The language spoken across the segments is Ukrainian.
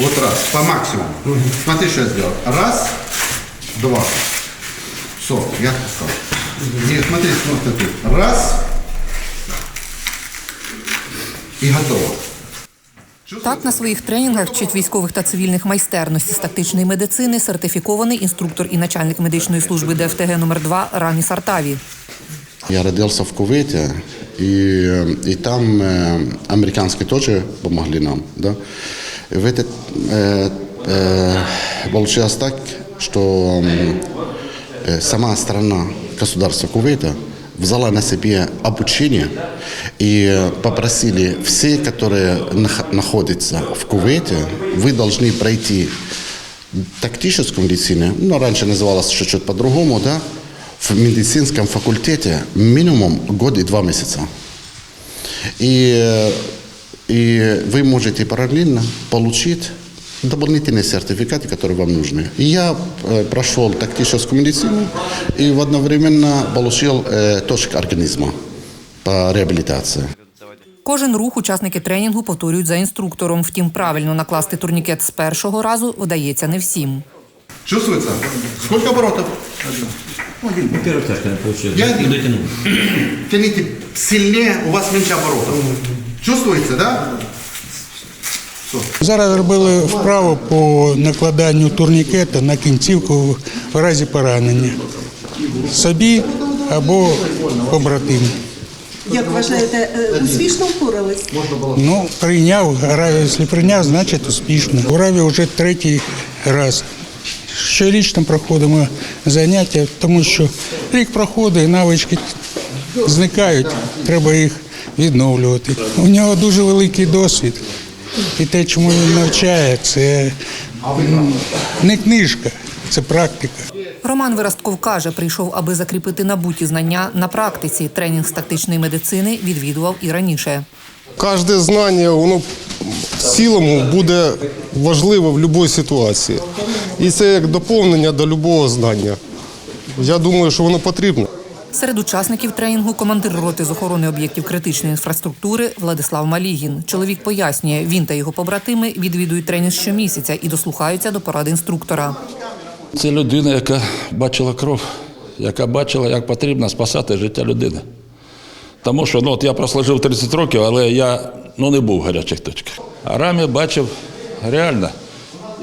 Вот раз, по максимуму. Смотри, что я сделал. Раз, два. Все, я отпускал. Нет, смотри, смотри. Раз. И готово. Так на своїх тренінгах вчить військових та цивільних майстерності з тактичної медицини сертифікований інструктор і начальник медичної служби ДФТГ номер 2 Рамі Сартаві. Я родился в Кувейте, и, и там э, американские тоже помогли нам. Да? И в этот, э, э, получилось так, что м, э, сама страна, государство Кувейта взяла на себе обучение и э, попросили все, которые нах- находятся в Кувейте, вы должны пройти тактическую медицину, ну, раньше называлось чуть-чуть по-другому, да, в медицинском факультете минимум год и два месяца. И, э, и вы можете параллельно получить дополнительные сертификаты, которые вам нужны. И я э, прошел тактическую медицину и в одновременно получил э, точек организма по реабилитации. Кожен рух учасники тренінгу повторюють за інструктором. Втім, правильно накласти турнікет з першого разу вдається не всім. Чувствуется? Сколько оборотов? Первая тяжка получилась. Я Не один. дотянул. Тяните сильнее, у вас меньше оборотов. Чувствуется, да? Зараз робили вправу по накладанню турнікета на кінцівку в разі поранення собі або побратиму. Як вважаєте, е, успішно впорались? Ну, прийняв, якщо прийняв, значить успішно. В Раві вже третій раз. Щорічно проходимо заняття, тому що рік проходить, навички зникають, треба їх відновлювати. У нього дуже великий досвід. І те, чому він навчає, це не книжка, це практика. Роман Виростков каже, прийшов, аби закріпити набуті знання на практиці. Тренінг з тактичної медицини відвідував і раніше. Кожне знання, воно в цілому буде важливе в будь-якій ситуації. І це як доповнення до будь-якого знання. Я думаю, що воно потрібно. Серед учасників тренінгу командир роти з охорони об'єктів критичної інфраструктури Владислав Малігін. Чоловік пояснює, він та його побратими відвідують тренінг щомісяця і дослухаються до порад інструктора. Це людина, яка бачила кров, яка бачила, як потрібно спасати життя людини. Тому що ну, от я прослужив 30 років, але я ну, не був в гарячих точках. А рамі бачив реально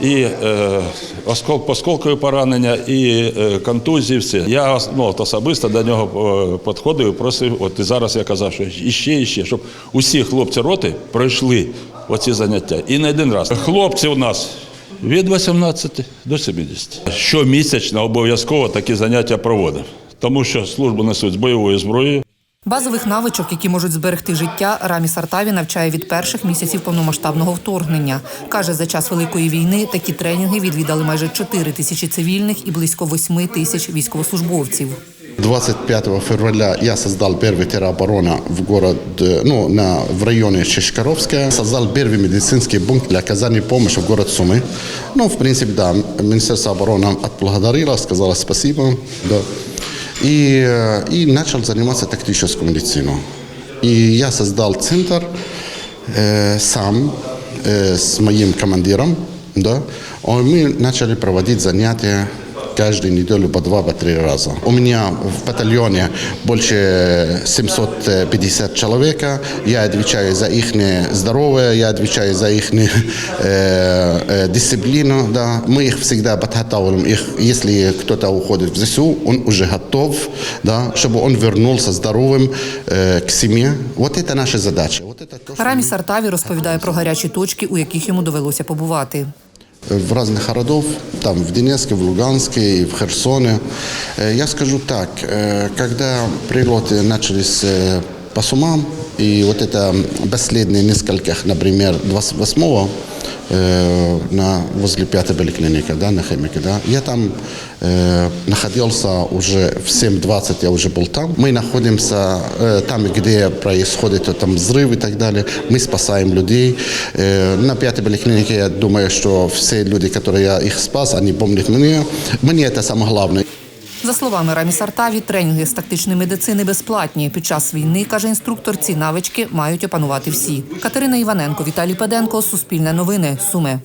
і е, оскол, посколкові поранення, і е, контузії, все. Я ну, от особисто до нього е, підходив і просив, от і зараз я казав, що іще, іще, щоб усі хлопці роти пройшли оці заняття. І не один раз. Хлопці у нас від 18 до 70. Щомісячно обов'язково такі заняття проводимо, тому що службу несуть з бойовою зброєю. Базових навичок, які можуть зберегти життя, Рамі Сартаві навчає від перших місяців повномасштабного вторгнення. Каже, за час великої війни такі тренінги відвідали майже 4 тисячі цивільних і близько 8 тисяч військовослужбовців. 25 февраля я создал первый тероборона в город, э, ну, на, в районе Чешкаровская. Создал первый медицинский пункт для оказания помощи в город Сумы. Ну, в принципе, да, Министерство обороны нам отблагодарило, сказала спасибо, да. И, э, и начал заниматься тактической медициной. И я создал центр э, сам э, с моим командиром, да, и мы начали проводить занятия каждую неделю по два, по три раза. У меня в батальоне больше 750 человек. Я отвечаю за их здоровье, я отвечаю за их э, э, дисциплину. Да. Мы их всегда подготавливаем. Их, если кто-то уходит в ЗСУ, он уже готов, да, чтобы он вернулся здоровым э, к семье. Вот это наша задача. Вот это то, что Рамі Сартаві розповідає про гарячі точки, у яких йому довелося побувати. в разных городов, там в Донецке, в Луганске и в Херсоне. Э, Я скажу так, э, когда прилеты начались э, по Сумам, и вот это последние нескольких, например, 28-го, э, на, возле пятой поликлиники, да, на Химике, да, я там э, находился уже в 7.20, я уже был там. Мы находимся э, там, где происходит э, там взрыв и так далее. Мы спасаем людей. Э, на пятой поликлинике я думаю, что все люди, которые я их спас, они помнят меня. Мне это самое главное. За словами Рамі Сартаві, тренінги з тактичної медицини безплатні. Під час війни, каже інструктор, ці навички мають опанувати всі. Катерина Іваненко, Віталій Педенко, Суспільне новини, Суми.